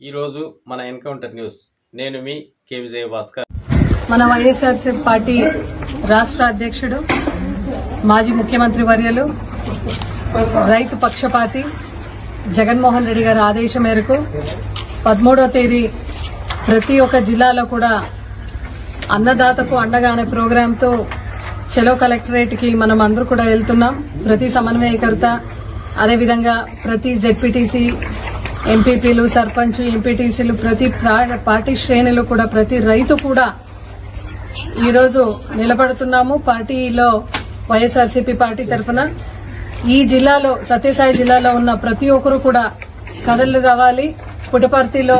ఈరోజు మన encounter news. నేను మీ కే విజయ భాస్కర్ మన వైఎస్ఆర్సీ పార్టీ రాష్ట్ర అధ్యక్షుడు మాజీ ముఖ్యమంత్రి వర్యలు రైతు పక్షపాతి జగన్మోహన్ రెడ్డి గారి ఆదేశం మేరకు పదమూడవ తేదీ ప్రతి ఒక్క జిల్లాలో కూడా అన్నదాతకు అండగా అనే ప్రోగ్రాంతో చెలో కలెక్టరేట్కి మనం అందరూ కూడా వెళ్తున్నాం. ప్రతి సమన్వయకర్త అదేవిధంగా ప్రతి జెడ్పీటీసీ ఎంపీపీలు సర్పంచ్ ఎంపీటీసీలు ప్రతి పార్టీ శ్రేణులు కూడా ప్రతి రైతు కూడా ఈరోజు నిలబడుతున్నాము. పార్టీలో వైఎస్ఆర్సీపీ పార్టీ తరఫున ఈ జిల్లాలో సత్యసాయి జిల్లాలో ఉన్న ప్రతి ఒక్కరు కూడా కథలు రావాలి. పుట్టపర్తిలో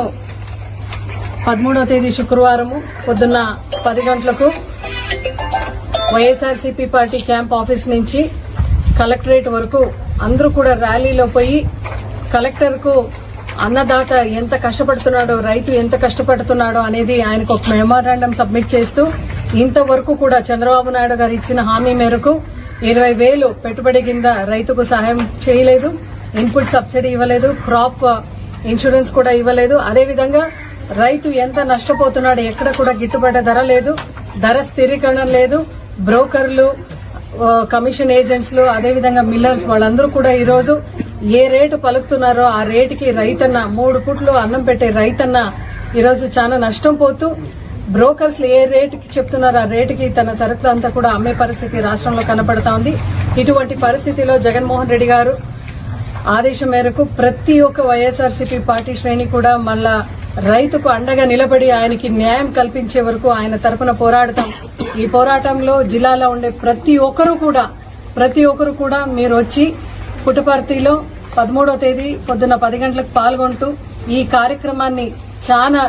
పదమూడవ తేదీ శుక్రవారము పొద్దున్న పది గంటలకు వైఎస్ఆర్సీపీ పార్టీ క్యాంప్ ఆఫీస్ నుంచి కలెక్టరేట్ వరకు అందరూ కూడా ర్యాలీలో పోయి కలెక్టర్కు అన్నదాత ఎంత కష్టపడుతున్నాడో రైతు ఎంత కష్టపడుతున్నాడో అనేది ఆయనకు ఒక మెమోరాండం సబ్మిట్ చేస్తూ ఇంతవరకు కూడా చంద్రబాబు నాయుడు గారు ఇచ్చిన హామీ మేరకు ఇరవై వేలు పెట్టుబడి కింద రైతుకు సహాయం చేయలేదు ఇన్పుట్ సబ్సిడీ ఇవ్వలేదు క్రాప్ ఇన్సూరెన్స్ కూడా ఇవ్వలేదు. అదేవిధంగా రైతు ఎంత నష్టపోతున్నాడు ఎక్కడ కూడా గిట్టుబాటు ధర లేదు ధర స్థిరీకరణ లేదు. బ్రోకర్లు కమిషన్ ఏజెంట్స్లు అదేవిధంగా మిల్లర్స్ వాళ్ళందరూ కూడా ఈరోజు ఏ రేటు పలుకుతున్నారో ఆ రేటుకి రైతన్న మూడు పుట్లు అన్నం పెట్టే రైతన్న ఈరోజు చాలా నష్టం పోతూ బ్రోకర్స్లు ఏ రేటుకి చెప్తున్నారో ఆ రేటుకి తన సరుకులు అంతా కూడా అమ్మే పరిస్థితి రాష్ట్రంలో కనపడతా ఉంది. ఇటువంటి పరిస్థితిలో జగన్మోహన్ రెడ్డి గారు ఆదేశం మేరకు ప్రతి ఒక్క వైఎస్ఆర్సీపీ పార్టీ శ్రేణి కూడా మళ్ళా రైతుకు అండగా నిలబడి ఆయనకి న్యాయం కల్పించే వరకు ఆయన తరపున పోరాడతాం. ఈ పోరాటంలో జిల్లాలో ఉండే ప్రతి ఒక్కరూ కూడా ప్రతి ఒక్కరు కూడా మీరు వచ్చి పుట్టపర్తిలో పదమూడో తేదీ పొద్దున్న పది గంటలకు పాల్గొంటూ ఈ కార్యక్రమాన్ని చాలా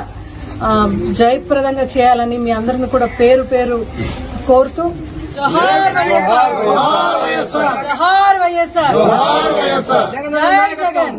జయప్రదంగా చేయాలని మీ అందరిని కూడా పేరు పేరు కోరుతూ జోహార్ వైఎస్ఆర్. జోహార్ వైఎస్ఆర్. జై జగన్.